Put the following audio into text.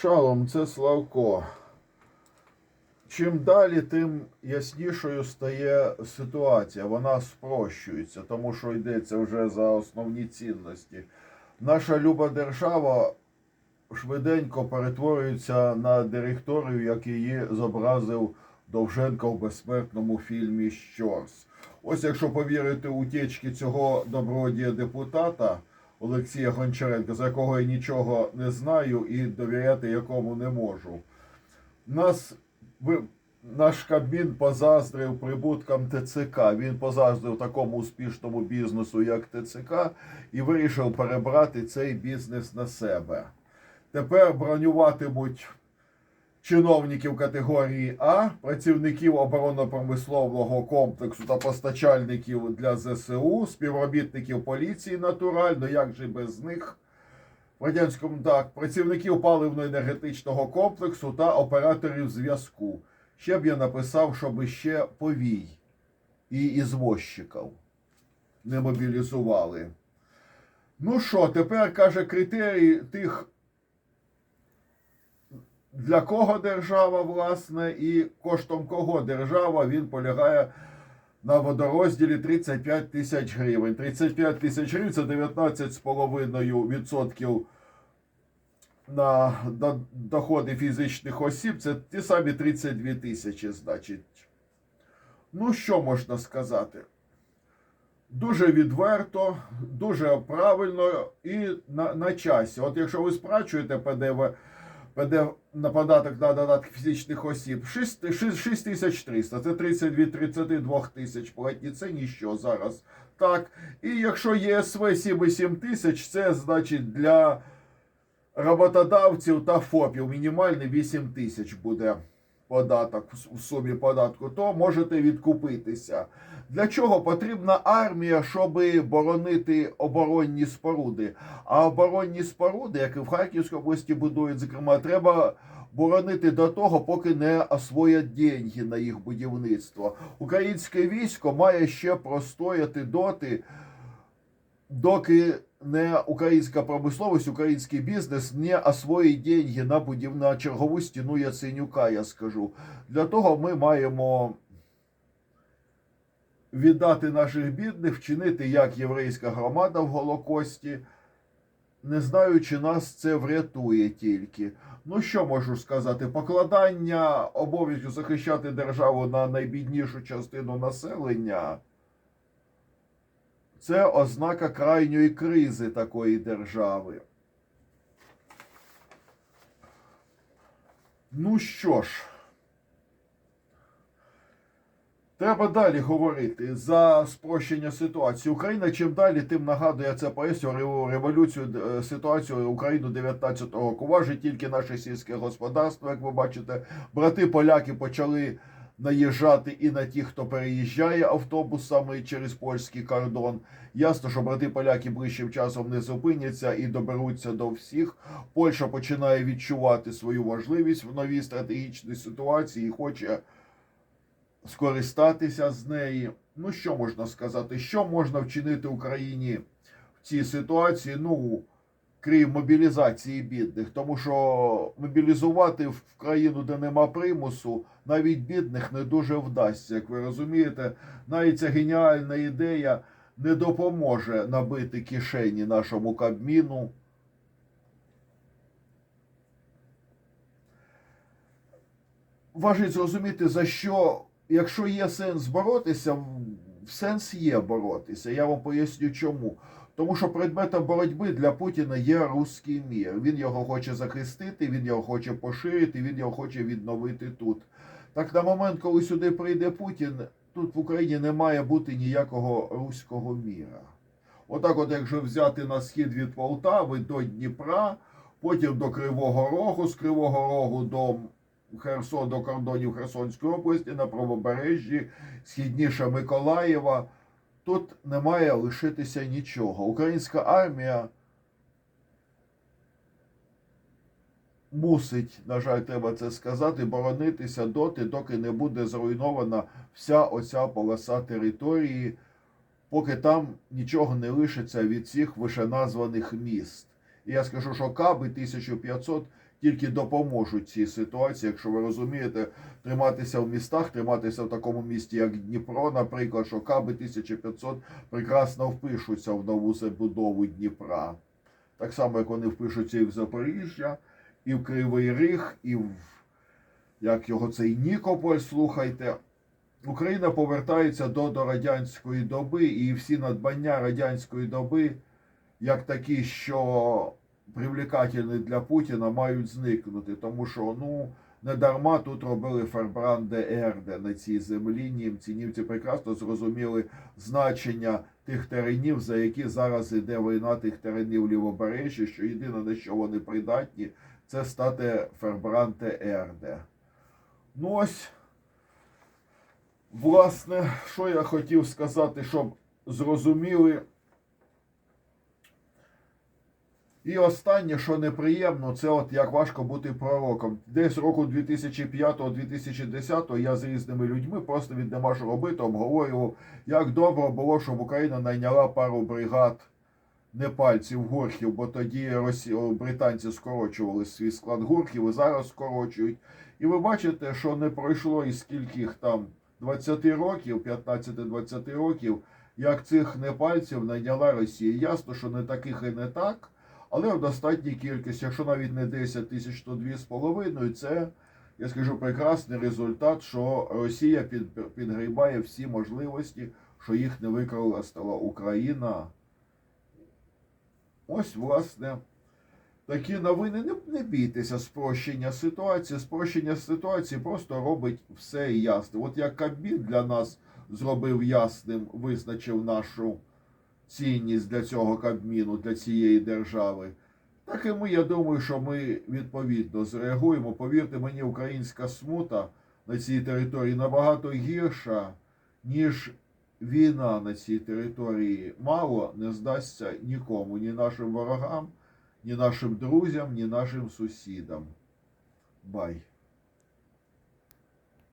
Шалом, це Славко. Чим далі, тим яснішою стає ситуація. Вона спрощується, тому що йдеться вже за основні цінності. Наша люба держава швиденько перетворюється на директорію, як її зобразив Довженко в безсмертному фільмі Щорс. Ось якщо повірити утічки цього добродія депутата Олексія Гончаренка, за якого я нічого не знаю і довіряти якому не можу. Нас наш Кабмін позаздрив прибуткам ТЦК. Він позаздрив такому успішному бізнесу, як ТЦК, і вирішив перебрати цей бізнес на себе. Тепер бронюватимуть чиновників категорії А, працівників оборонно-промислового комплексу та постачальників для ЗСУ, співробітників поліції натурально, як же без них. В радянському так, працівників паливно-енергетичного комплексу та операторів зв'язку. Ще б я написав, щоб ще повій і ізвозчиків не мобілізували. Ну що, тепер каже критерії тих, для кого держава, власне, і коштом кого держава, він полягає на водорозділі 35 тисяч гривень. 35 тисяч гривень це 19,5% на доходи фізичних осіб. Це ті самі 32 тисячі, значить. Ну, що можна сказати? Дуже відверто, дуже правильно і на, на часі. От якщо ви сплачуєте ПДВ, ПДВ на податок на додатки фізичних осіб 6, 6, 6300, це 32 32 тисяч платні, це ніщо зараз. Так, і якщо ЄСВ 7 тисяч, це значить для роботодавців та ФОПів мінімальний 8 тисяч буде податок в сумі податку, то можете відкупитися. Для чого потрібна армія, щоб боронити оборонні споруди? А оборонні споруди, як і в Харківській області будують, зокрема, треба боронити до того, поки не освоять деньги на їх будівництво. Українське військо має ще простояти доти, доки не українська промисловість, український бізнес не освоїть деньги на будів... на чергову стіну Яценюка, я скажу. Для того ми маємо віддати наших бідних, вчинити як єврейська громада в Голокості. Не знаю, чи нас це врятує тільки. Ну що можу сказати? Покладання обов'язку захищати державу на найбіднішу частину населення. Це ознака крайньої кризи такої держави. Ну що ж, треба далі говорити за спрощення ситуації. Україна чим далі, тим нагадує це поясню революцію е, ситуацію Україну 19-го року. Важить тільки наше сільське господарство, як ви бачите, брати поляки почали наїжджати і на тих, хто переїжджає автобусами через польський кордон. Ясно, що брати поляки ближчим часом не зупиняться і доберуться до всіх. Польща починає відчувати свою важливість в новій стратегічній ситуації і хоче скористатися з неї. Ну що можна сказати? Що можна вчинити Україні в цій ситуації? Ну крім мобілізації бідних, тому що мобілізувати в країну, де нема примусу, навіть бідних не дуже вдасться. Як ви розумієте, навіть ця геніальна ідея не допоможе набити кишені нашому Кабміну. Важить зрозуміти, за що, якщо є сенс боротися, сенс є боротися. Я вам поясню чому. Тому що предметом боротьби для Путіна є руський мір. Він його хоче захистити, він його хоче поширити, він його хоче відновити тут. Так на момент, коли сюди прийде Путін, тут в Україні не має бути ніякого руського міра. Отак, от, якщо взяти на схід від Полтави до Дніпра, потім до Кривого Рогу, з Кривого Рогу до Херсон, до кордонів Херсонської області, на правобережжі, східніше Миколаєва. Тут не має лишитися нічого. Українська армія мусить, на жаль, треба це сказати, боронитися доти, доки не буде зруйнована вся оця полоса території, поки там нічого не лишиться від цих вишеназваних міст. І я скажу, що каби 1500 тільки допоможуть цій ситуації, якщо ви розумієте, триматися в містах, триматися в такому місті, як Дніпро, наприклад, що каби 1500 прекрасно впишуться в нову забудову Дніпра. Так само, як вони впишуться і в Запоріжжя, і в Кривий Ріг, і в як його цей Нікополь, слухайте. Україна повертається до, до радянської доби, і всі надбання радянської доби, як такі, що привлекательні для Путіна, мають зникнути. Тому що ну не дарма тут робили Фербранде Ерде на цій землі. Німці німці прекрасно зрозуміли значення тих теренів, за які зараз іде війна тих теренів лівобережжя, що єдине на що вони придатні, це стати Фербранте Ерде. Ну ось. Власне, що я хотів сказати, щоб зрозуміли. І останнє, що неприємно, це от як важко бути пророком. Десь року 2005-2010 я з різними людьми просто від нема що робити обговорював, як добре було, щоб Україна найняла пару бригад непальців гурхів, бо тоді Росі... британці скорочували свій склад гурхів і зараз скорочують. І ви бачите, що не пройшло і скільки їх там 20 років, 15-20 років, як цих непальців найняла Росія. Ясно, що не таких і не так, але в достатній кількості, якщо навіть не 10 тисяч, то 2,5, це, я скажу, прекрасний результат, що Росія під, підгрібає всі можливості, що їх не використала Україна. Ось, власне. Такі новини не, не бійтеся спрощення ситуації. Спрощення ситуації просто робить все ясно. От як Кабмін для нас зробив ясним, визначив нашу цінність для цього Кабміну, для цієї держави. Так і ми, я думаю, що ми відповідно зреагуємо. Повірте мені, українська смута на цій території набагато гірша, ніж війна на цій території. Мало не здасться нікому, ні нашим ворогам ні нашим друзям, ні нашим сусідам. Бай.